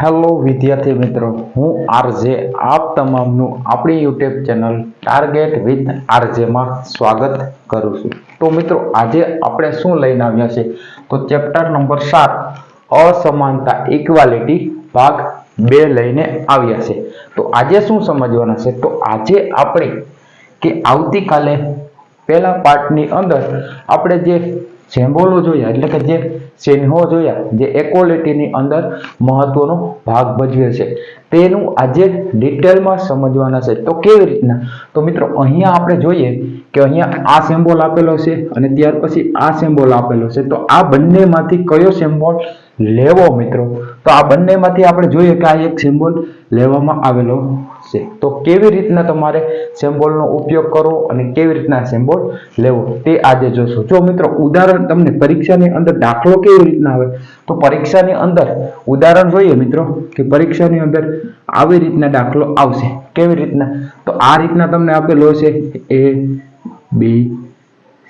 Hello વિદ્યાર્થી મિત્રો, હું આરજે, આપ તમામનું આપણી યુટ્યુબ ચેનલ ટાર્ગેટ વિથ આરજેમાં સ્વાગત કરું છું. તો મિત્રો, આજે આપણે શું લઈને આવ્યા છે તો ચેપ્ટર નંબર સાત, અસમાનતા ઇક્વાલિટી ભાગ બે લઈને આવ્યા છે તો આજે શું સમજવાના છે? તો આજે આપણે કે આવતીકાલે પહેલા પાર્ટની અંદર આપણે જે સિમ્બોલો જોયા એટલે કે જે ચિહ્નો જોયા જે એક્વોલિટીની અંદર મહત્વનો ભાગ ભજવે છે. તેનું આજે ડિટેલમાં સમજવાના છે. તો કેવી રીતના? તો મિત્રો, અહીંયા આપણે જોઈએ કે અહીંયા આ સિમ્બોલ આપેલો છે અને ત્યાર પછી આ સિમ્બોલ આપેલો છે. તો આ બંનેમાંથી કયો સિમ્બોલ લેવો મિત્રો? તો આ બંનેમાંથી આપણે જોઈએ કે આ એક સિમ્બોલ લેવામાં આવેલો છે. તો કેવી રીતના તમારે સિમ્બોલનો ઉપયોગ કરવો અને કેવી રીતના સિમ્બોલ લેવો તે આજે જોશું. જો મિત્રો, ઉદાહરણ તમને પરીક્ષાની અંદર દાખલો કેવી રીતના આવે? તો પરીક્ષાની અંદર ઉદાહરણ જોઈએ મિત્રો, કે પરીક્ષાની અંદર આવી રીતના દાખલો આવશે. કેવી રીતના? તો આ રીતના તમને આપેલો છે એ, બી,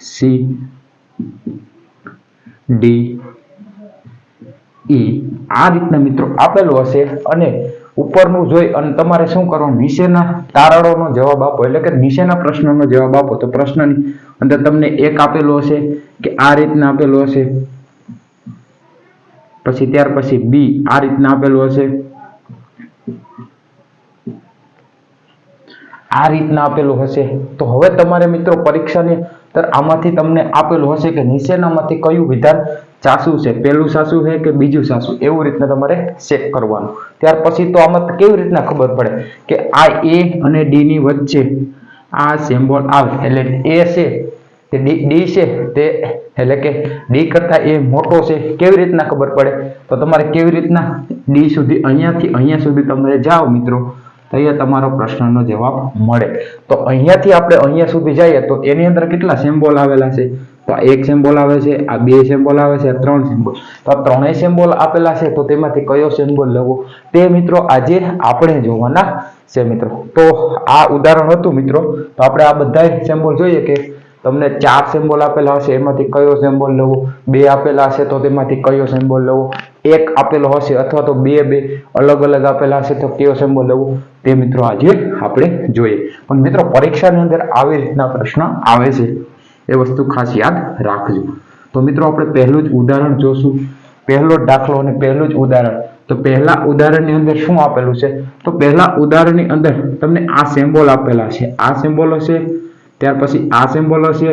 સી, ડી, ઈ. આ રીતના મિત્રો આપેલું હશે અને ઉપરનું જોઈ અને તમારે શું કરવાનું? નીચેના તારણોનો જવાબ આપો. એટલે કે નીચેના પ્રશ્નનો જવાબ આપો. તો પ્રશ્નની અંદર તમને એક આપેલો હશે કે આ રીતના આપેલો હશે. પછી ત્યાર પછી બી આ રીતના આપેલું હશે. આ રીતના આપેલું હશે. તો હવે તમારે મિત્રો પરીક્ષાની અંદર આમાંથી તમને આપેલું હશે કે નીચેનામાંથી કયું વિધાન સાચું છે પહેલું સાસુ છે કે બીજું સાસુ? એવું રીતના તમારે ચેક કરવાનું. ત્યાર પછી તો આમાં કેવી રીતના ખબર પડે કે આ એ અને ડી ની વચ્ચે આ સિમ્બોલ આવે. એટલે એ છે તે ડી ડી છે તે, એટલે કે ડી કરતા એ મોટો છે, કેવી રીતના ખબર પડે? તો તમારે કેવી રીતના ડી સુધી અહીંયાથી અહીંયા સુધી તમે જાઓ મિત્રો, તો અહીંયા તમારો પ્રશ્નનો જવાબ મળે. તો અહીંયાથી આપણે અહીંયા સુધી જઈએ તો એની અંદર કેટલા સિમ્બોલ આવેલા છે? તો આ એક સિમ્બોલ આવે છે, આ બે સિમ્બોલ આવે છે ત્રણ સિમ્બોલ તો આ ત્રણેય સિમ્બોલ આપેલા છે, તો તેમાંથી કયો સિમ્બોલ લેવો? તે મિત્રો આજે આપણે જોવાના છે મિત્રો. તો આ ઉદાહરણ હતું મિત્રો. તો આપણે આ બધા સિમ્બોલ જોઈએ કે તમને ચાર સિમ્બોલ આપેલા હશે, એમાંથી કયો સિમ્બોલ લેવો? બે આપેલા હશે, તો તેમાંથી કયો સિમ્બોલ લેવો? એક આપેલો હશે અથવા તો બે બે અલગ અલગ આપેલા હશે, તો કયો સિમ્બોલ લેવો? તે મિત્રો આજે આપણે જોઈએ. પણ મિત્રો પરીક્ષાની અંદર આવી રીતના પ્રશ્ન આવે છે. એ વસ્તુ ખાસ યાદ રાખજો. તો મિત્રો આપણે પહેલું જ ઉદાહરણ જોશું. પહેલો દાખલો અને પહેલું જ ઉદાહરણ. તો પહેલા ઉદાહરણની અંદર શું આપેલું છે? તો પહેલા ઉદાહરણની અંદર તમને આ સિમ્બોલ આપેલા છે. આ સિમ્બોલ હશે, ત્યાર પછી આ સિમ્બોલ હશે,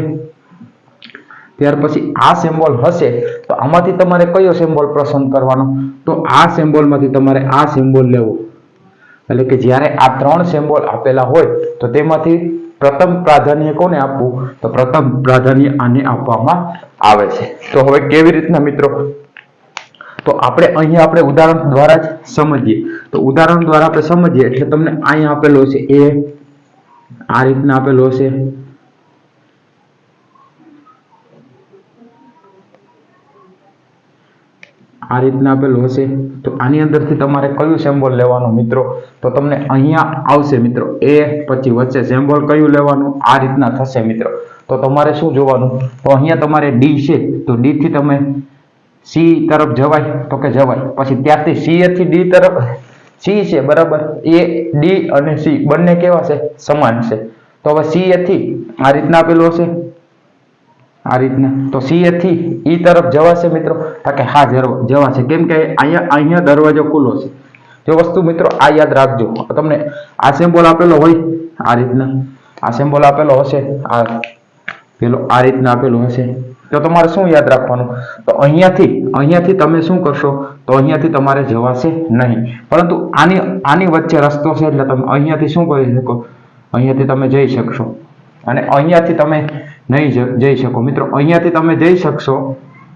ત્યાર પછી આ સિમ્બોલ હશે. તો આમાંથી તમારે કયો સિમ્બોલ પસંદ કરવાનો? તો આ સિમ્બોલમાંથી તમારે આ સિમ્બોલ લેવો. એટલે કે જ્યારે આ ત્રણ સિમ્બોલ આપેલા હોય, તો તેમાંથી પ્રથમ પ્રાધાન્ય કોને આપવું? તો પ્રથમ પ્રાધાન્ય આને આપવામાં આવે છે. તો હવે કેવી રીતના મિત્રો? તો આપણે અહીંયા આપણે ઉદાહરણ દ્વારા જ સમજીએ. તો ઉદાહરણ દ્વારા આપણે સમજીએ એટલે તમને અહીંયા આપેલો છે એ, આ રીતના આપેલો હશે આ રીતના આપેલું હશે. તો આની અંદરથી તમારે કયું સેમ્બોલ લેવાનું મિત્રો? તો તમને અહીંયા આવશે મિત્રો. એ પછી વચ્ચે સેમ્બોલ કયું લેવાનું? આ રીતના થશે મિત્રો. તો તમારે શું જોવાનું? તો અહીંયા તમારે ડી છે. તો ડીથી તમે સી તરફ જવાય તો કે જવાય. પછી ત્યાંથી સી થી ડી તરફ સી છે, બરાબર? એ ડી અને સી બંને કેવા છે? સમાન છે. તો હવે સી થી આ રીતના આપેલું હશે. આ રીતના. તો સી થી ઈ તરફ જવાશે મિત્રો? તો કે હા જવાશે. કેમ કે અહીંયા અહીંયા દરવાજો ખુલ્લો છે. જો વસ્તુ મિત્રો, આ યાદ રાખજો. તમને આ સિમ્બોલ આપેલો હોય, આ રીતના. આ સિમ્બોલ આપેલો હશે, આ પેલો, આ રીતના આપેલું હશે. તો તમારે શું યાદ રાખવાનું? તો અહીંયાથી અહીંયાથી તમે શું કરશો? તો અહીંયાથી તમારે જવાશે નહીં. પરંતુ આની આની વચ્ચે રસ્તો છે એટલે તમે અહીંયાથી શું કરી શકો? અહીંયાથી તમે જઈ શકશો. અને અહીંયાથી તમે નહીં જઈ શકો. મિત્રો, અહીંયાથી તમે જઈ શકશો.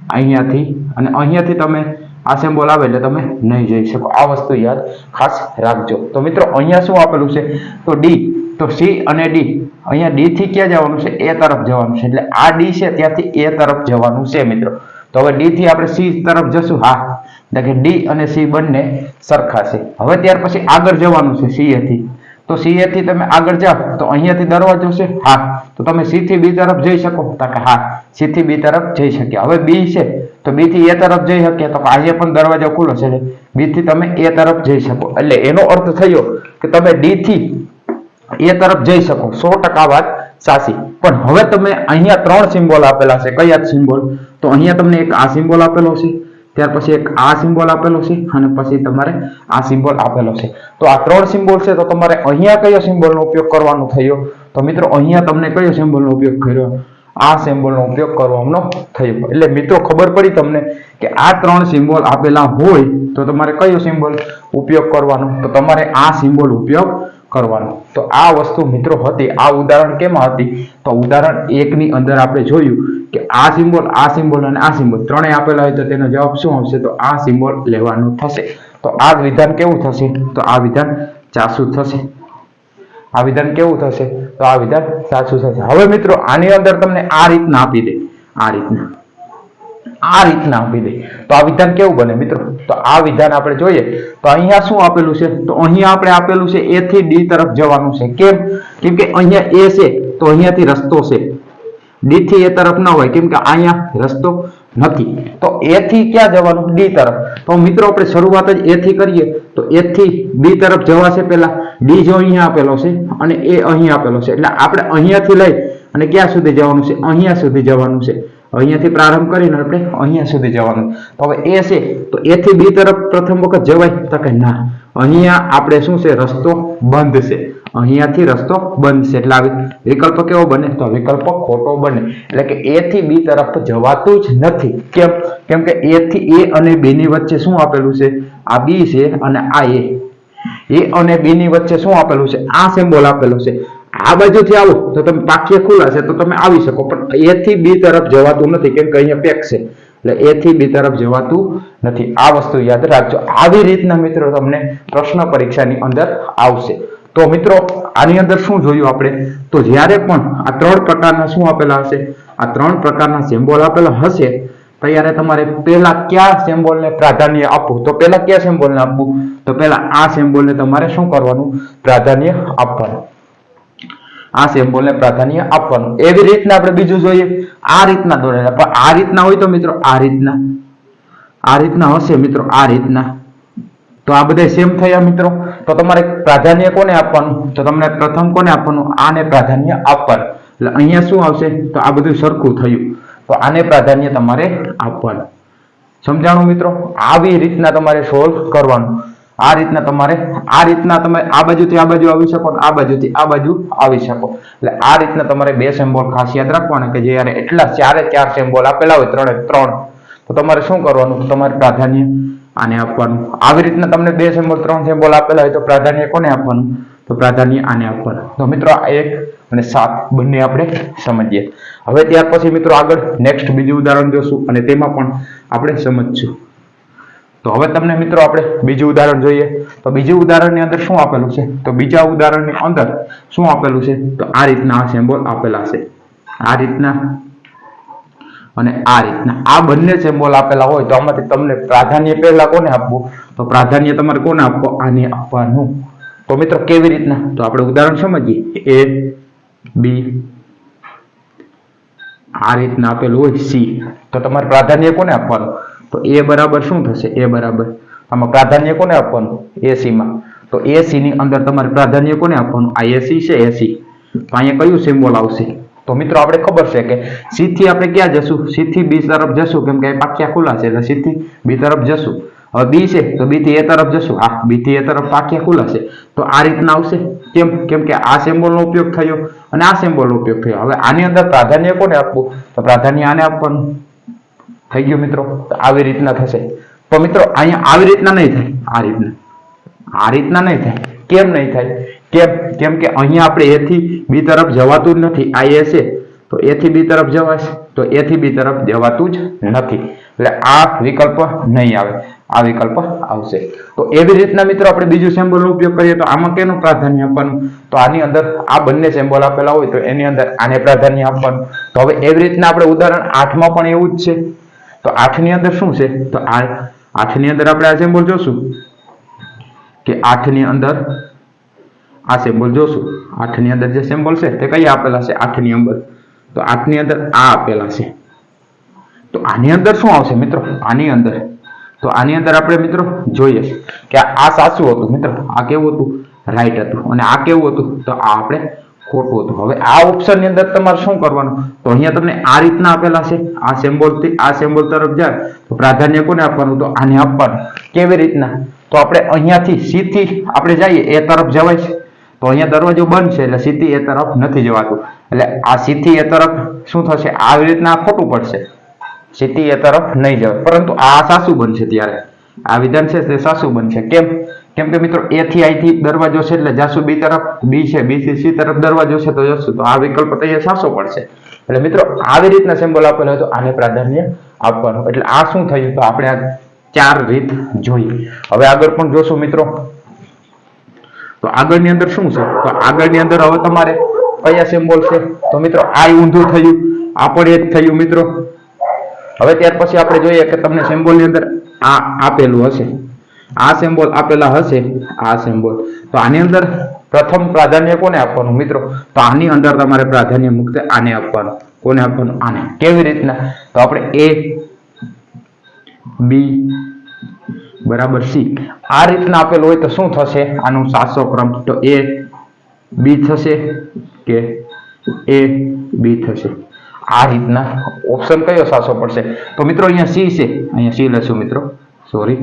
અહીંયાથી અને અહીંયાથી તમે આ સિમ્બોલ આવે એટલે તમે નહીં જઈ શકો. આ વસ્તુ યાદ ખાસ રાખજો. તો મિત્રો, અહીંયા શું આપેલું છે? તો ડી તો સી અને ડી અહીંયા ડી થી ક્યાં જવાનું છે? એ તરફ જવાનું છે. એટલે આ ડી છે, ત્યાંથી એ તરફ જવાનું છે, મિત્રો. તો હવે ડી થી આપણે સી તરફ જશું. હા. એટલે કે ડી અને સી બંને સરખા છે. હવે ત્યાર પછી આગળ જવાનું છે સી એથી તો સી એથી તમે આગળ જાઓ. તો અહીંયાથી દરવાજો છે? હા. તો તમે સી થી બી તરફ જઈ શકો. તો કે હા સી થી બી તરફ જઈ શક્યા હવે બી છે, તો તો બી થી એ તરફ જઈ શકીએ. તો આજે પણ દરવાજો ખુલ્લો છે. એટલે બી થી તમે એ તરફ જઈ શકો. એટલે એનો અર્થ થયો કે તમે ડી થી એ તરફ જઈ શકો. સો ટકા વાત સાચી. પણ હવે તમે અહીંયા ત્રણ સિમ્બોલ આપેલા છે. કયા સિમ્બોલ? તો અહીંયા તમને એક આ સિમ્બોલ આપેલો છે. ત્યાર પછી એક આ સિમ્બોલ આપેલો છે અને પછી તમારે આ સિમ્બોલ આપેલો છે. તો આ ત્રણ સિમ્બોલ છે, તો તમારે અહીંયા કયો સિમ્બોલનો ઉપયોગ કરવાનો થયો? તો મિત્રો, અહીંયા તમને કયો સિમ્બોલનો ઉપયોગ કર્યો? આ સિમ્બોલનો ઉપયોગ કરવાનો થયો એટલે મિત્રો, ખબર પડી તમને કે આ ત્રણ સિમ્બોલ આપેલા હોય તો તમારે કયો સિમ્બોલ ઉપયોગ કરવાનો? તો તમારે આ સિમ્બોલ ઉપયોગ કરવાનો. તો આ વસ્તુ મિત્રો હતી. આ ઉદાહરણ કેમાં હતી? તો ઉદાહરણ એકની અંદર આપણે જોયું કે આ સિમ્બોલ આ સિમ્બોલ અને આ સિમ્બોલ ત્રણેય આપેલા હોય તો તેનો જવાબ શું આવશે? તો આ સિમ્બોલ લેવાનું થશે. તો આ વિધાન કેવું થશે? તો આ વિધાન ચાસુ થશે. આ વિધાન કેવું થશે? તો આ વિધાન સાચું થશે. હવે મિત્રો, આની અંદર તમને આ રીતના આપી દે. આ રીતના. આ રીતના આપી દે. તો આ વિધાન કેવું બને મિત્રો? તો આ વિધાન આપણે જોઈએ. તો અહીંયા શું આપેલું છે? તો અહીંયા આપણે આપેલું છે એ થી ડી તરફ જવાનું છે. કેમ? કેમ કે અહીંયા એ છે, તો અહીંયાથી રસ્તો છે. ડી થી એ તરફ ના હોય, કેમ કે અહીંયા રસ્તો નથી. તો એ થી ક્યાં જવાનું? ડી તરફ. તો મિત્રો, આપણે શરૂઆત જ એ થી કરીએ. તો એ થી બી તરફ જવાશે પહેલા. ડી જો અહીંયા આપેલો છે અને એ અહીં આપેલો છે. એટલે આપણે અહીંયાથી લઈ અને ક્યાં સુધી જવાનું છે? અહીંયા સુધી જવાનું છે. અહીંયાથી પ્રારંભ કરીને આપણે અહીંયા સુધી જવાનું. તો હવે એ છે. તો એ થી બી તરફ પ્રથમ વખત જવાય તો કે ના. અહીંયા આપણે શું છે? રસ્તો બંધ છે. અહીંયાથી રસ્તો બંધ એટલે આવી વિકલ્પ કેવો બને? તો વિકલ્પ ખોટો બને. એટલે કે એ થી બી તરફ જવાતું જ નથી. કેમ? કેમ કે એ થી એ અને બી ની વચ્ચે શું આપેલું છે? આ બી છે અને આ એ એ અને બી ની વચ્ચે શું આપેલું છે? આ સિમ્બોલ આપેલો છે. આ બાજુથી આવો. તો તમે પાકીએ ખુલ્લા છે, તો તમે આવી શકો. પણ એ થી બી તરફ જવાતું નથી. કેમ કે અહીંયા પેક છે. એટલે એ થી બી તરફ જવાતું નથી. આ વસ્તુ યાદ રાખજો. આવી રીતના મિત્રો તમને પ્રશ્ન પરીક્ષાની અંદર આવશે. તો મિત્રો, આની અંદર શું જોયું આપણે? તો જ્યારે પણ આ ત્રણ પ્રકારના શું આપેલા હશે? આ ત્રણ પ્રકારના સિમ્બોલ આપેલા હશે ત્યારે તમારે પહેલા કયા સિમ્બોલને પ્રાધાન્ય આપવું? તો પહેલા કયા સિમ્બોલને આપવું? તો પહેલા આ સિમ્બોલને તમારે શું કરવાનું? પ્રાધાન્ય આપવાનું. આ સિમ્બોલને પ્રાધાન્ય આપવાનું. એવી રીતના આપણે બીજું જોઈએ. આ રીતના દોરેલા પણ આ રીતના હોય તો મિત્રો, આ રીતના. આ રીતના હશે મિત્રો, આ રીતના. તો આ બધા સેમ થયા મિત્રો? તો તમારે પ્રાધાન્ય કોને આપવાનું? તો તમને પ્રથમ કોને આપવાનું? આને પ્રાધાન્ય આપવાનું. એટલે અહીંયા શું આવશે? તો આ બધું સરખું થયું. તો આને પ્રાધાન્ય તમારે આપવાનું. સમજાણું મિત્રો? આવી રીતના તમારે સોલ્વ કરવાનું. આ રીતના તમારે, આ રીતના તમે આ બાજુથી આ બાજુ આવી શકો આ બાજુથી આ બાજુ આવી શકો. એટલે આ રીતના તમારે બે સિમ્બોલ ખાસ યાદ રાખવાના કે જે એટલા ચારે ચાર સિમ્બોલ આપેલા હોય, ત્રણે ત્રણ. તો તમારે શું કરવાનું? તમારે પ્રાધાન્ય આને આપવાનું. આવી રીતના તમને બે સિમ્બોલ ત્રણ સિમ્બોલ આપેલા હોય તો પ્રાધાન્ય કોને આપવાનું? તો પ્રાધાન્ય આને આપવાનું. તો મિત્રો આ એક અને સાત બંને આપણે સમજીએ. હવે ત્યાર પછી મિત્રો આગળ નેક્સ્ટ બીજું ઉદાહરણ જોશું અને તેમાં પણ આપણે સમજશું. તો હવે તમને મિત્રો આપણે બીજું ઉદાહરણ જોઈએ. તો બીજું ઉદાહરણની અંદર શું આપેલું છે? તો બીજા ઉદાહરણની અંદર શું આપેલું છે? તો આ રીતના આ સિમ્બોલ આપેલા છે. આ રીતના અને આ રીતના. આ બંને સિમ્બોલ આપેલા હોય, તો આમાંથી તમને પ્રાધાન્ય પહેલા કોને આપવું? તો પ્રાધાન્ય તમારે કોને આપવું? આને આપવાનું. તો મિત્રો, કેવી રીતના? તો આપણે ઉદાહરણ સમજીએ. એ બી આ રીતના આપેલું હોય સી તો તમારે પ્રાધાન્ય કોને આપવાનું? તો એ બરાબર શું થશે? એ બરાબર. આમાં પ્રાધાન્ય કોને આપવાનું? એસીમાં તો એસી ની અંદર તમારે પ્રાધાન્ય કોને આપવાનું? આ એસી છે એસી તો અહીંયા કયું સિમ્બોલ આવશે? તો મિત્રો આપણે ખબર છે કે સી થી આપણે ક્યાં જશું? સી થી બી તરફ જશું, કેમ કે પાક્યા ખુલ્લા છે, એટલે સી થી બી તરફ જશું. હવે બી છે, તો બી થી એ તરફ જશું. હા બી થી એ તરફ પાક્યા ખુલ્લા છે. તો આ રીતના આવશે. કેમ? કેમ કે આ symbol નો ઉપયોગ થયો અને આ symbol નો ઉપયોગ થયો. હવે આની અંદર પ્રાધાન્ય કોને આપવું? તો પ્રાધાન્ય આને આપવાનું. થઈ ગયું મિત્રો. તો આવી રીતના થશે. તો મિત્રો, અહીંયા આવી રીતના નહીં થાય. આ રીતના. આ રીતના નહીં થાય. કેમ નહીં થાય? કેમ? કેમ કે અહીંયા આપણે એ થી બી તરફ જવાતું જ નથી. આ એ છે. તો એ થી બી તરફ જવાશે. તો એ થી બી તરફ જવાતું જ નથી. એટલે આ વિકલ્પ નહીં આવે. આ વિકલ્પ આવશે. તો એવી રીતના મિત્રો આપણે બીજું symbol નો ઉપયોગ કરીએ તો આમાં કેનું પ્રાધાન્ય આપવાનું? તો આની અંદર આ બંને symbol આપેલા હોય તો એની અંદર આને પ્રાધાન્ય આપવાનું. તો હવે એવી રીતના આપણે ઉદાહરણ આઠમાં પણ એવું જ છે. તો આઠની અંદર શું છે? તો આઠની અંદર આપણે આ સેમ્બોલ જોશું. કે આઠની અંદર આ સિમ્બોલ જોશું. આઠની અંદર જે સિમ્બોલ છે, તે કયા આપેલા છે? આઠની અંદર. તો આઠની અંદર આ આપેલા છે. તો આની અંદર શું આવશે મિત્રો? આની અંદર. તો આની અંદર આપણે મિત્રો જોઈએ કે આ સાચું હતું મિત્રો. આ કેવું હતું? રાઈટ હતું. અને આ કેવું હતું? તો આ આપણે ખોટું હતું. હવે આ ઓપ્શનની અંદર તમારે શું કરવાનું? તો અહીંયા તમને આ રીતના આપેલા છે. આ સિમ્બોલથી આ સિમ્બોલ તરફ જાય તો પ્રાધાન્ય કોને આપવાનું? તો આને આપવાનું. કેવી રીતના? તો આપણે અહીંયાથી સીધી આપણે જઈએ. એ તરફ જવાય છે. તો અહીંયા દરવાજો બંધ છે, એટલે સીધી એ તરફ નથી જવાતું. એટલે આ સીધી એ તરફ શું થશે? આવી રીતના ખોટું પડશે. સીધી એ તરફ નહીં જવાય. પરંતુ આ સાસુ બનશે ત્યારે. આ વિધાન છે તે સાસુ બનશે. કેમ? કેમ કે મિત્રો, એ થી અહીંથી દરવાજો છે એટલે જાસુ બી તરફ, બી છે, બી થી સી તરફ દરવાજો છે તો જશું તો આ વિકલ્પ તો અહીંયા સાસો પડશે. એટલે મિત્રો, આવી રીતના સિમ્બોલ આપેલો હતો આને પ્રાધાન્ય આપવાનું. એટલે આ શું થયું? તો આપણે આ ચાર રીત જોઈ. હવે આગળ પણ જોશું મિત્રો. તો આગળની અંદર શું છે? તો આગળની અંદર હવે તમારે કયા સિમ્બોલ છે? તો મિત્રો આ ઊંધું થયું આ પણ એક થયું મિત્રો. હવે ત્યાર પછી આપણે જોઈએ કે તમને સિમ્બોલની અંદર આ આપેલું હશે. આ સિમ્બોલ આપેલા હશે, આ સિમ્બોલ. તો આની અંદર પ્રથમ પ્રાધાન્ય કોને આપવાનું મિત્રો? તો આની અંદર તમારે પ્રાધાન્ય મુક્ત આને આપવાનું. કોને આપવાનું? આને. કેવી રીતના? તો આપણે એ, બી બરાબર સી. આ રીતના આપેલું હોય તો શું થશે? આનું સાસો ક્રમ તો એ બી થશે કે એ બી થશે. આ રીતના ઓપ્શન કયો સાચો પડશે? તો મિત્રો અહીંયા સી છે. અહીંયા સી લઈશું મિત્રો. સોરી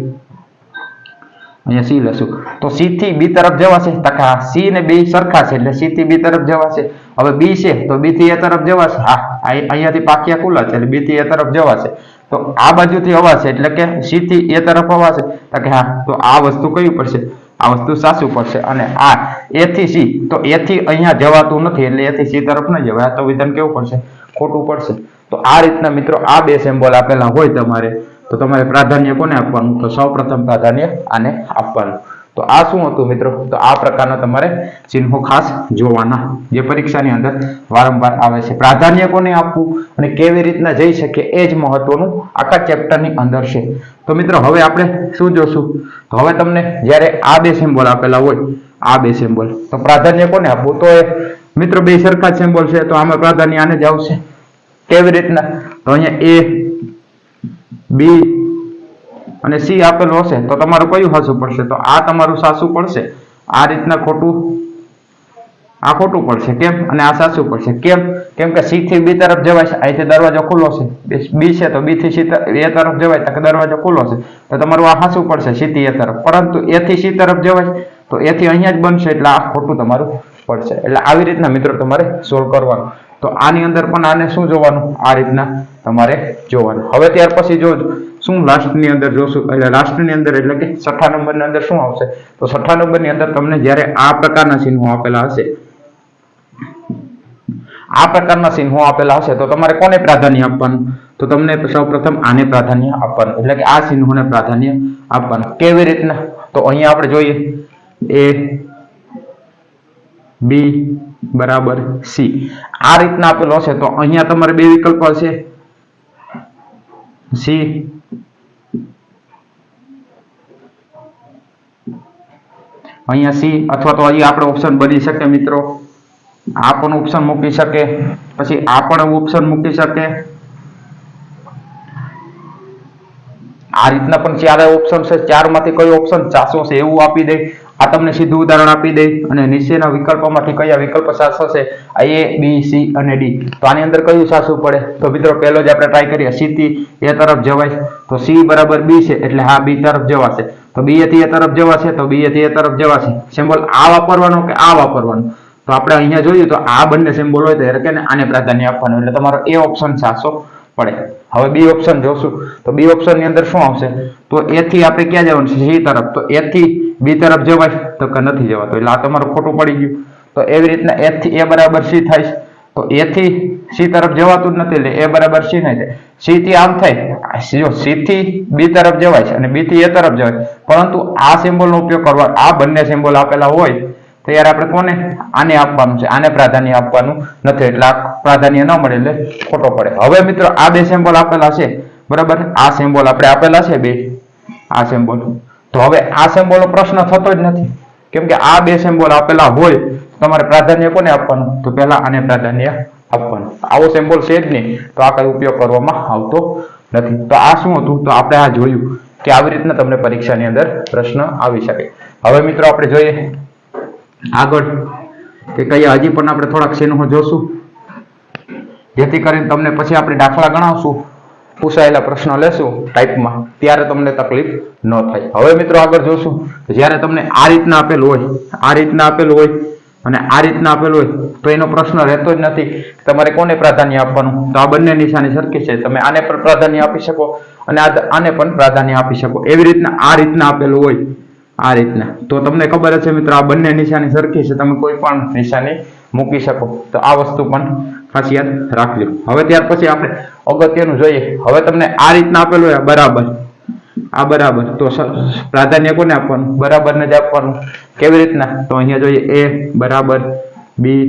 અહીંયા સી લઈશું. તો સી થી બી તરફ જવાશે. તથા સી ને બી સરખા છે એટલે સી થી બી તરફ જવાશે. હવે બી છે તો બી થી એ તરફ જવાશે. હા અહીં- અહીંયાથી પાકિયા ખુલ્લા છે એટલે બી થી એ તરફ જવાશે. તો આ બાજુથી અવાશે એટલે કે સી થી એ તરફ અવાશે તો કે હા, તો આ વસ્તુ કયું પડશે? આ વસ્તુ સાચું પડશે. અને આ એ થી સી તો એ થી અહીંયા જવાતું નથી, એટલે એ થી સી તરફ ન જવાય. તો વિધાન કેવું પડશે? ખોટું પડશે. તો આ રીતના મિત્રો, આ બે સિમ્બોલ આપેલા હોય તમારે, તો તમારે પ્રાધાન્ય કોને આપવાનું? તો સૌ પ્રાધાન્ય આને આપવાનું. તો આ શું હતું મિત્રો? તો આ પ્રકારના તમારે ચિહ્નો ખાસ જોવાના. જે પરીક્ષાની અંદર વારંવાર આવે છે. પ્રાધાન્ય કોને આપવું અને કેવી રીતના જઈ શકે એ જ મહત્વનું આખા ચેપ્ટરની અંદર છે. તો મિત્રો, હવે આપણે શું જોશું? તો હવે તમને જ્યારે આ બે સિમ્બોલ આપેલા હોય, આ બે સિમ્બોલ, તો પ્રાધાન્ય કોને આપવું? તો એ મિત્રો બે સરખા સિમ્બોલ છે, તો આમાં પ્રાધાન્ય આને જ આવશે. કેવી રીતના? તો અહીંયા એ, બી અને સી આપેલું હશે, તો તમારું કયું સાચું પડશે? તો આ તમારું સાચું પડશે. આ રીતના ખોટું, આ ખોટું પડશે, કેમ? અને આ સાચું પડશે. કેમ? કેમ કે સી થી બી તરફ જવાય છે, અહીંથી દરવાજો ખુલ્લો છે. બી છે તો બી થી સી એ તરફ જવાય, તો દરવાજો ખુલ્લો છે. તો તમારું આ સાચું પડશે, સી થી એ તરફ. પરંતુ એ થી સી તરફ જવાય, તો એ થી અહીંયા જ બનશે, એટલે આ ખોટું તમારું પડશે. એટલે આવી રીતના મિત્રો તમારે સોલ્વ કરવાનું. તો આની અંદર પણ આને શું જોવાનું? આ રીતના તમારે જોવાનું. હવે ત્યાર પછી જો શું લાસ્ટની અંદર જોશું? એટલે લાસ્ટની અંદર એટલે કે છઠ્ઠા નંબરની અંદર શું આવશે? તો છઠ્ઠા નંબરની અંદર તમને જ્યારે આ પ્રકારના ચિહ્નો આપેલા હશે, આ પ્રકારના ચિહ્નો આપેલા હશે, તો તમારે કોને પ્રાધાન્ય આપવાનું? તો તમને સૌપ્રથમ આને પ્રાધાન્ય આપવાનું. એટલે કે આ ચિહ્નોને પ્રાધાન્ય આપવાનું. કેવી રીતના? તો અહીંયા આપણે જોઈએ. એ, બી, બરાબર, સી. આ રીતના આપેલો હશે. તો અહીંયા તમારે બે વિકલ્પ હશે. સી અહીંયા સી, અથવા તો અહીં આપણે ઓપ્શન બની શકે મિત્રો. આ પણ ઓપ્શન મૂકી શકે. પછી આ પણ ઓપ્શન મૂકી શકે. આ રીતના પણ ચાર ઓપ્શન છે. ચારમાંથી કયો ઓપ્શન ચાસો છે એવું આપી દે. આ તમને સીધું ઉદાહરણ આપી દે. અને નીચેના વિકલ્પોમાંથી કયા વિકલ્પ સાચો છે? આ એ બી સી અને ડી તો આની અંદર કયું સાચું પડે? તો મિત્રો પહેલો જ આપણે ટ્રાય કરીએ. સી થી એ તરફ જવાય. તો સી બરાબર બી છે. એટલે હા બી તરફ જવાશે. તો બી થી એ તરફ જવાશે તો બી થી એ તરફ જવાશે સિમ્બોલ આ વાપરવાનો કે આ વાપરવાનો? તો આપણે અહીંયા જોયું તો આ બંને સિમ્બોલ હોય તો એટલે કે આને પ્રાધાન્ય આપવાનું. એટલે તમારો એ ઓપ્શન સાચો પડે. હવે બી ઓપ્શન જોશું. તો બી ઓપ્શનની અંદર શું આવશે? તો એ થી આપણે ક્યાં જવાનું છે? સી તરફ. તો એ થી બી તરફ જવાય તો કે નથી જવાતું. એટલે આ તમારું ખોટું પડી ગયું. તો એવી રીતના એ થી એ બરાબર સી થાય છે. તો એ થી સી તરફ જવાતું જ નથી એટલે એ બરાબર સી નહીં થાય. સી થી આમ થાય. જો સી થી બી તરફ જવાય છે અને બી થી એ તરફ જવાય. પરંતુ આ સિમ્બોલ નો ઉપયોગ કરવા આ બંને સિમ્બોલ આપેલા હોય તો આપણે કોને? આને આપવાનું છે. આને પ્રાધાન્ય આપવાનું નથી. એટલે આ પ્રાધાન્ય ન મળે એટલે ખોટો પડે. હવે મિત્રો આ બે સિમ્બોલ આપેલા છે. બરાબર? આ સિમ્બોલ આપણે આપેલા છે બે. આ સિમ્બોલ. તો હવે આ સિમ્બોલનો પ્રશ્ન થતો જ નથી. કેમ કે આ બે સિમ્બોલ આપેલા હોય તમારે પ્રાધાન્ય કોને આપવાનું? તો પહેલા આને પ્રાધાન્ય આપવાનું. આવો સિમ્બોલ છે જ નહીં, તો આ કઈ ઉપયોગ કરવામાં આવતો નથી. તો આ શું હતું? તો આપણે આ જોયું કે આવી રીતના તમને પરીક્ષાની અંદર પ્રશ્ન આવી શકે. હવે મિત્રો આપણે જોઈએ આગળ કે કઈ હજી પણ આપણે થોડાક શેનું જોશું. જેથી કરીને તમને પછી આપણે દાખલા ગણાવશું, પૂછાયેલા પ્રશ્નો લેશું ટાઈપમાં ત્યારે તમને તકલીફ ન થાય. હવે મિત્રો આગળ જોશું, જ્યારે તમને આ રીતના આપેલું હોય, આ રીતના આપેલું હોય અને આ રીતના આપેલું હોય તો એનો પ્રશ્ન રહેતો જ નથી તમારે કોને પ્રાધાન્ય આપવાનું? તો આ બંને નિશાની સરખી છે. તમે આને પણ પ્રાધાન્ય આપી શકો અને આ આને પણ પ્રાધાન્ય આપી શકો. એવી રીતના આ રીતના આપેલું હોય આ રીતના. તો તમને ખબર છે મિત્રો, આ બંને નિશાની સરખી છે. તમે કોઈ પણ નિશાની મૂકી શકો. તો આ વસ્તુ પણ ખાસ યાદ રાખજો. હવે ત્યાર પછી આપણે અગત્યનું જોઈએ. હવે તમને આ રીતના આપેલું હોય બરાબર. આ બરાબર. તો પ્રાધાન્ય કોને આપવાનું? બરાબર ને જ આપવાનું. કેવી રીતના? તો અહીંયા જોઈએ એ બરાબર, બી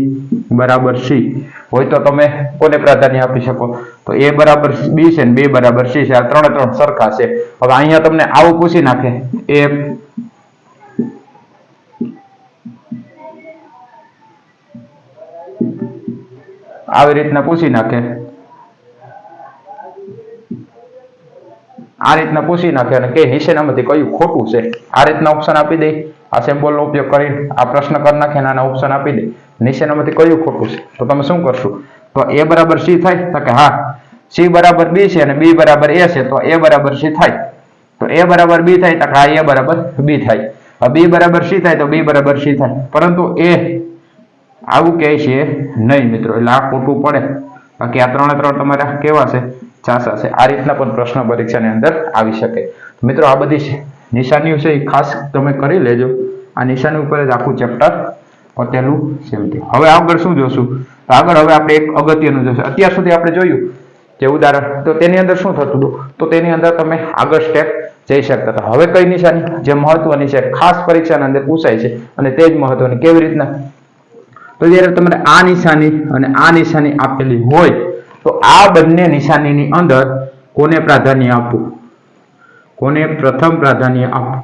બરાબર, સી. હોય તો તમે કોને પ્રાધાન્ય આપી શકો? તો એ બરાબર બી છે ને બી બરાબર સી છે. આ ત્રણે ત્રણ સરખા છે. હવે અહીંયા તમને આવું પૂછી નાખે. એ આવી રીતના પૂછી નાખે. આ રીતના પૂછી નાખે અને કે નીચેનામાંથી કયું ખોટું છે? આ રીતના ઓપ્શન આપી દે. આ સિમ્બોલનો ઉપયોગ કરીને આ પ્રશ્ન કરી નાખે અને ઓપ્શન આપી દે. નીચેનામાંથી કયું ખોટું છે? તો તમે શું કરશો? તો એ બરાબર સી થાય? તો કે, હા, સી બરાબર બી છે અને બી બરાબર એ છે. તો એ બરાબર સી થાય. તો એ બરાબર બી થાય, તો હા, એ બરાબર બી થાય. બી બરાબર સી થાય, તો બી બરાબર સી થાય. પરંતુ એ આવું કહે છે નહીં મિત્રો. એટલે આ ખોટું પડે. બાકી આ ત્રણે ત્રણ તમારા કેવા છે? ચાસા હશે. આ રીતના પણ પ્રશ્ન પરીક્ષાની અંદર આવી શકે. મિત્રો, આ બધી નિશાનીઓ છે એ ખાસ તમે કરી લેજો. આ નિશાની ઉપર જ આખું ચેપ્ટર પતેલું છે હવે આગળ શું જોશું? આગળ હવે આપણે એક અગત્યનું જોશું. અત્યાર સુધી આપણે જોયું જે ઉદાહરણ. તો તેની અંદર શું થતું હતું? તો તેની અંદર તમે આગળ સ્ટેપ જઈ શકતા હતા. હવે કઈ નિશાની? જે મહત્વની છે. ખાસ પરીક્ષાની અંદર પૂછાય છે અને તે જ મહત્વની. કેવી રીતના? તો જ્યારે તમારે આ નિશાની અને આ નિશાની આપેલી હોય તો આ બંને નિશાનીની અંદર કોને પ્રાધાન્ય આપવું? કોને પ્રથમ પ્રાધાન્ય આપવું?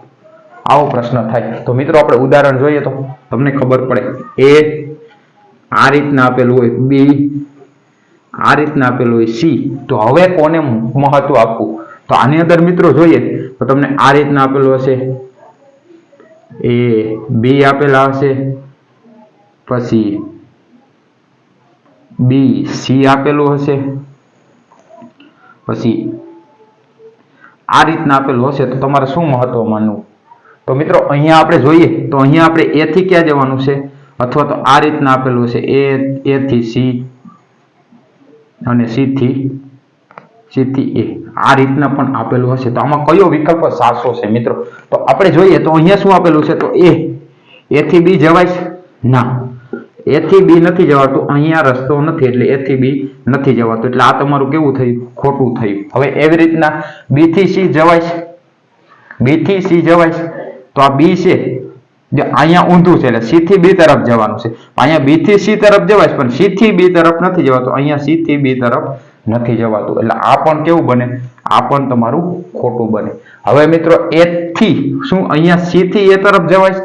આવો પ્રશ્ન થાય. તો મિત્રો આપણે ઉદાહરણ જોઈએ તો તમને ખબર પડે. એ આ રીતના આપેલું હોય. બી આ રીતના આપેલું હોય. સી. તો હવે કોને મહત્વ આપવું? તો આની અંદર મિત્રો જોઈએ તો તમને આ રીતના આપેલું હશે. એ બી આપેલા હશે. પછી બી સી આપેલું હશે. પછી આ રીતના આપેલું હશે તો તમારે શું મહત્વ માનવું? તો મિત્રો, અહીંયા આપણે જોઈએ તો અહીંયા આપણે એ થી ક્યાં જવાનું છે? અથવા તો આ રીતના આપેલું છે એ એ થી સી અને સી થી સી થી એ આ રીતના પણ આપેલું હશે. તો આમાં કયો વિકલ્પ સાચો છે મિત્રો? તો આપણે જોઈએ તો અહીંયા શું આપેલું છે? તો એ એ થી બી જવાય ના. એ થી બી નથી જવાતું, અહીંયા રસ્તો નથી, એટલે એ થી બી નથી જવાતું. એટલે આ તમારું કેવું થયું? ખોટું થયું. હવે એવી રીતના બી થી સી જવાય છે. બી થી સી જવાય છે. તો આ બી છે. જે અહીંયા ઊંધું છે, એટલે સી થી બી તરફ જવાનું છે. અહીંયા બી થી સી તરફ જવાય છે, પણ સી થી બી તરફ નથી જવાતું. અહીંયા સી થી બી તરફ નથી જવાતું. એટલે આ પણ કેવું બને? આ પણ તમારું ખોટું બને. હવે મિત્રો એ થી શું? અહીંયા સી થી એ તરફ જવાય છે.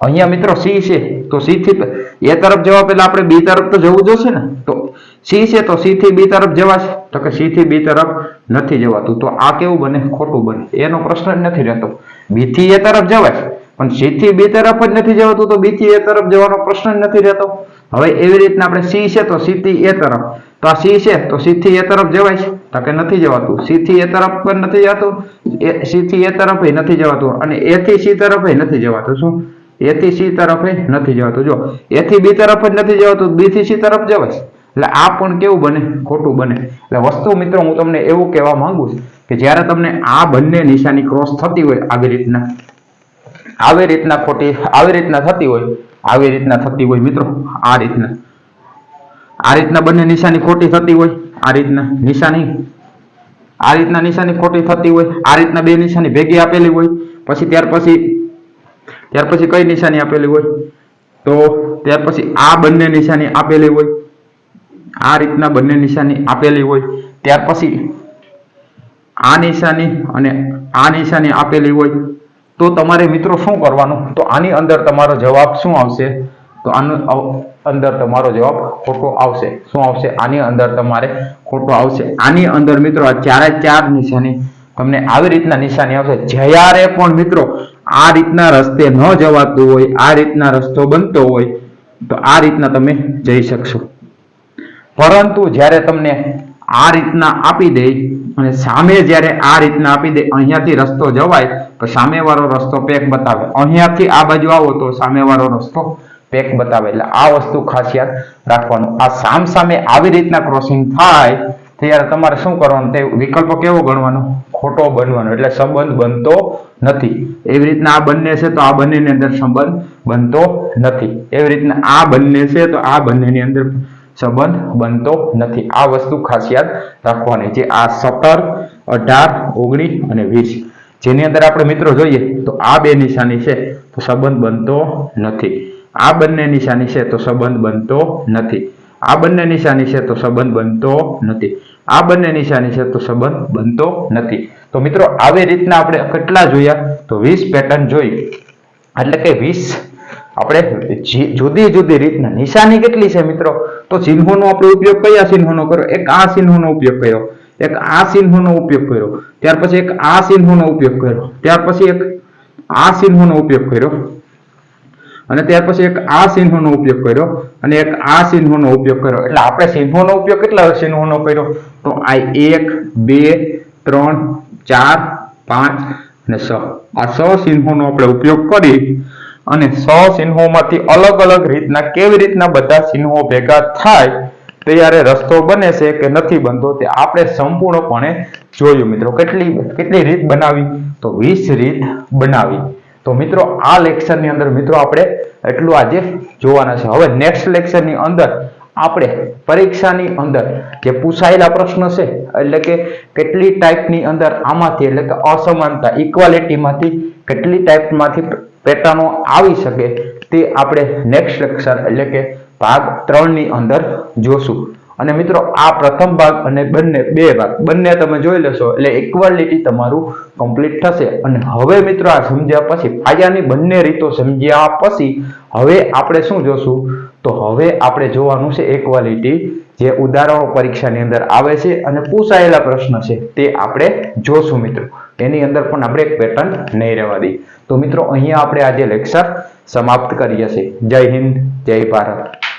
અહીંયા મિત્રો સી છે. તો સી થી એ તરફ જવા પહેલા આપણે બી તરફ તો જવું જોશે ને? તો સી છે તો સી થી બી તરફ જવાશે. તો કે સી થી બી તરફ નથી જવાતું. તો આ કેવું બને? ખોટું બને. એનો પ્રશ્ન જ નથી રહેતો. બી થી એ તરફ જવાય. પણ સી થી બી તરફ જ નથી જવાતું તો બી થી એ તરફ જવાનો પ્રશ્ન જ નથી રહેતો. હવે એવી રીતના આપણે સી છે તો સી થી એ તરફ. તો આ સી છે તો સી થી એ તરફ જવાય છે. તો કે નથી જવાતું. સી થી એ તરફ પણ નથી જવાતું. સી થી એ તરફ નથી જવાતું. અને એ થી સી તરફ નથી જવાતું. શું? એ થી સી તરફ નથી જવાતું. જો એ થી બી તરફ જ નથી જવાતું બી થી સી તરફ જવાય. એટલે આ પણ કેવું બને? ખોટું બને. એટલે વસ્તુ મિત્રો, હું તમને એવું કહેવા માંગુ છું કે જ્યારે તમને આ બંને નિશાની ક્રોસ થતી હોય આવી રીતના આવી રીતના ખોટી, આવી રીતના થતી હોય, આવી રીતના થતી હોય મિત્રો, આ રીતના. આ રીતના બંને નિશાની ખોટી થતી હોય, આ રીતના નિશાની, આ રીતના નિશાની ખોટી થતી હોય, આ રીતના બે નિશાની ભેગી આપેલી હોય, પછી ત્યાર પછી ત્યાર પછી કઈ નિશાની આપેલી હોય? તો ત્યાર પછી આ બંને નિશાની આપેલી હોય. આ રીતના બંને નિશાની આપેલી હોય. ત્યાર પછી આ નિશાની અને આ નિશાની આપેલી હોય. તો તમારે મિત્રો શું કરવાનું? તો આની અંદર તમારો જવાબ શું આવશે? તો આનો અંદર તમારો જવાબ ખોટો આવશે. શું આવશે? આની અંદર તમારે ખોટો આવશે. આની અંદર મિત્રો આ ચારે ચાર નિશાની તમને આવી રીતના નિશાની આવશે. જ્યારે પણ મિત્રો આ રીતના રસ્તે ન જવાતું હોય, આ રીતના રસ્તો બનતો હોય, તો આ રીતના તમે જઈ શકશો. પરંતુ જ્યારે તમને આ રીતના આપી દે અને સામે જ્યારે આ રીતના આપી દે, અહીંયાથી રસ્તો જવાય, તો સામેવાળો રસ્તો પેક બતાવે. અહીંયાથી આ બાજુ આવો તો સામેવાળો રસ્તો પેક બતાવે. એટલે આ વસ્તુ ખાસિયાત રાખવાનું. આ સામ સામે આવી રીતના ક્રોસિંગ થાય ત્યારે તમારે શું કરવાનું? તે વિકલ્પ કેવો ગણવાનો? ખોટો બનવાનો, એટલે સંબંધ બનતો નથી. એવી રીતના આ બંને છે તો આ બંનેની અંદર સંબંધ બનતો નથી. એવી રીતના આ બંને છે તો આ બંનેની અંદર સંબંધ બનતો નથી. આ વસ્તુ ખાસ યાદ રાખવાની જે આ સત્તર, અઢાર, ઓગણીસ અને વીસ. જેની અંદર આપણે મિત્રો જોઈએ તો આ બે નિશાની છે તો સંબંધ બનતો નથી. આ બંને નિશાની છે તો સંબંધ બનતો નથી. આ બંને નિશાની છે તો સંબંધ બનતો નથી. આ બંને નિશાની છે, તો સંબંધ બનતો નથી. તો મિત્રો, આવી રીતના આપણે કેટલા જોયા? તો વીસ પેટર્ન જોઈ. એટલે કે વીસ આપણે જુદી જુદી રીતના. નિશાની કેટલી છે મિત્રો? તો ચિહ્નોનો આપણે ઉપયોગ કયા ચિહ્નોનો કર્યો? એક આ ચિહ્નોનો ઉપયોગ કર્યો. એક આ ચિહ્નોનો ઉપયોગ કર્યો. ત્યાર પછી એક આ ચિહ્નોનો ઉપયોગ કર્યો. ત્યાર પછી એક આ ચિહ્નોનો ઉપયોગ કર્યો. અને ત્યાર પછી એક આ ચિહ્નોનો ઉપયોગ કર્યો અને એક આ ચિહ્નોનો ઉપયોગ કર્યો. એટલે આપણે ચિહ્નોનો ઉપયોગ કેટલા ચિહ્નોનો કર્યો? તો આ એક, બે, ત્રણ, ચાર, પાંચ અને છ. આ છ ચિહ્નોનો આપણે ઉપયોગ કરી અને છ ચિહ્નોમાંથી અલગ અલગ રીતના કેવી રીતના બધા ચિહ્નો ભેગા થાય ત્યારે રસ્તો બને છે કે નથી બનતો તે આપણે સંપૂર્ણપણે જોયું. મિત્રો, કેટલી કેટલી રીત બનાવી? તો વીસ રીત બનાવી. તો મિત્રો, આ લેક્ચરની અંદર મિત્રો આપણે એટલું આજે જોવાના છે. હવે નેક્સ્ટ લેક્ચરની અંદર આપણે પરીક્ષાની અંદર જે પૂછાયેલા પ્રશ્ન છે, એટલે કે કેટલી ટાઈપની અંદર આમાંથી, એટલે કે અસમાનતા ઇક્વાલિટીમાંથી કેટલી ટાઈપમાંથી પેટર્નો આવી શકે તે આપણે નેક્સ્ટ લેક્ચર એટલે કે ભાગ ત્રણની અંદર જોશું. અને મિત્રો, આ પ્રથમ ભાગ અને બંને, બે ભાગ, બંને તમે જોઈ લેશો, એટલે ઇક્વાલિટી તમારું કમ્પ્લીટ થશે. અને હવે મિત્રો, આ સમજ્યા પછી પાયાની બંને રીતો સમજ્યા પછી, હવે આપણે શું જોશું? તો હવે આપણે જોવાનું છે ઇક્વાલિટી જે ઉદાહરણો પરીક્ષાની અંદર આવે છે અને પૂછાયેલા પ્રશ્ન છે, તે આપણે જોશું મિત્રો. એની અંદર પણ આપણે એક પેટર્ન નહીં રહેવા દઈએ. તો મિત્રો, અહીંયા આપણે આજે લેક્ચર સમાપ્ત કરીએ છીએ. જય હિન્દ, જય ભારત.